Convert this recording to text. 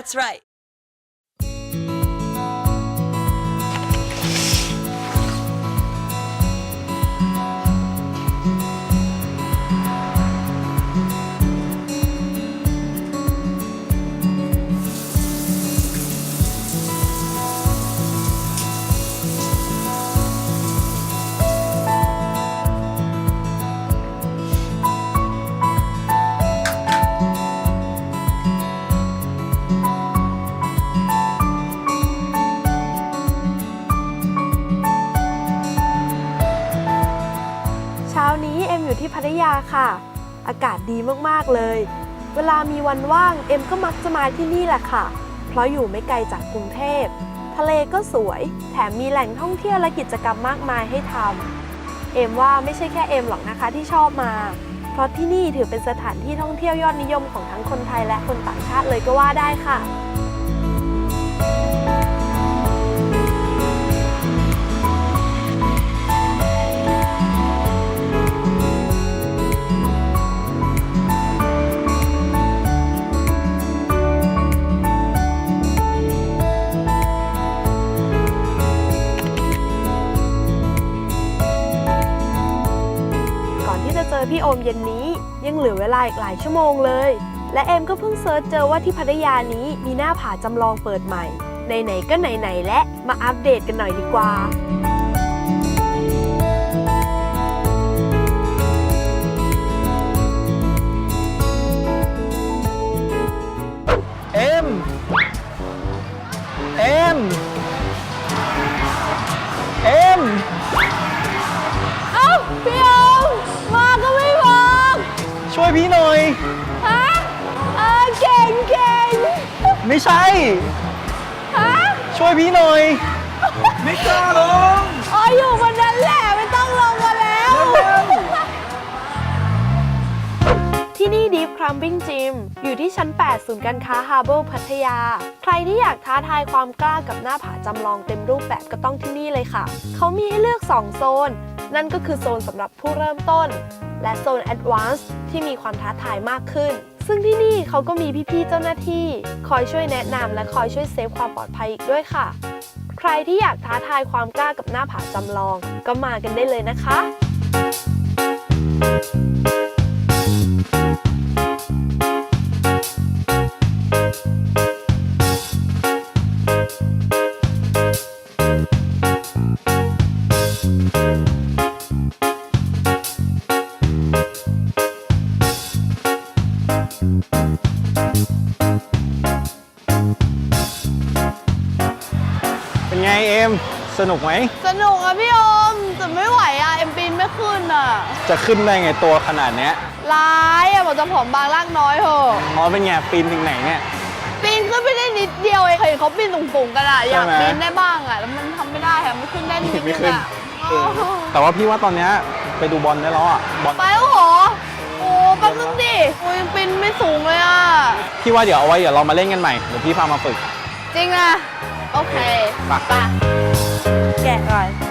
That's right. อยู่ที่พัทยาค่ะ อากาศดีมากๆเลย เวลามีวันว่างเอ็มก็มักจะมาที่นี่แหละค่ะ เพราะอยู่ไม่ไกลจากกรุงเทพ ทะเลก็สวย แถมมีแหล่งท่องเที่ยวและกิจกรรมมากมายให้ทำเอ็มว่าไม่ใช่แค่เอ็มหรอกนะคะที่ชอบมา เพราะที่นี่ถือเป็นสถานที่ท่องเที่ยวยอดนิยมของทั้งคนไทยและคนต่างชาติเลยก็ว่าได้ค่ะ อนที่จะเจอพี่โอมเย็นนี้ ยังเหลือเวลาอีกหลายชั่วโมงเลย และเอมก็เพิ่งเซิร์ชเจอว่าที่พัทยานี้มีหน้าผาจำลองเปิดใหม่ ไหนๆก็ไหนๆและมาอัปเดตกันหน่อยดีกว่า วยพี่หน่อย ฮะเออเก่งเก่งไม่ใช่ ฮะ ช่วยพี่หน่อย Deep Climbing Gym อยู่ที่ชั้น 8 ศูนย์การค้า Harbour พัทยา ใครที่อยากท้าทายความกล้ากับหน้าผาจำลองเต็มรูปแบบก็ต้องที่นี่เลยค่ะ เขามีให้เลือก 2 โซน นั่นก็คือโซนสำหรับผู้เริ่มต้น และโซน Advanced ที่มีความท้าทายมากขึ้น ซึ่งที่นี่เขาก็มีพี่ๆเจ้าหน้าที่ คอยช่วยแนะนำและคอยช่วยเซฟความปลอดภัยอีกด้วยค่ะ ใครที่อยากท้าทายความกล้ากับหน้าผาจำลอง ก็มากันได้เลยนะคะ เป็นไงเอ็มสนุกไหม สนุกอะพี่โอมแต่ไม่ไหวอะเอ็มปีนไม่ขึ้นอะจะขึ้นได้ไงตัวขนาดเนี้ยร้ายอะบอกจะผอมบางร่างน้อยเหอะอ๋อเป็นไงปีนถึงไหนเนี่ย ปีนขึ้นไปได้นิดเดียวเองเคยเห็นเขาปีนสูงๆกันอะอยากใช่ไหมปีนได้บ้างอะแล้วมันทำไม่ได้อะไม่ขึ้นได้นิดไม่นึงขึ้นอะเออแต่ว่าพี่ว่าตอนเนี้ยไปดูบอลได้แล้วอะบอลไปแล้วเหรอโอ้แป๊บนึงดิ โอ้ยยังปีนไม่สูงเลยอะพี่ว่าเดี๋ยวเอาไว้เดี๋ยวเรามาเล่นกันใหม่ เดี๋ยวพี่พามาฝึก จริงอะโอเคไปไป แกะก่อน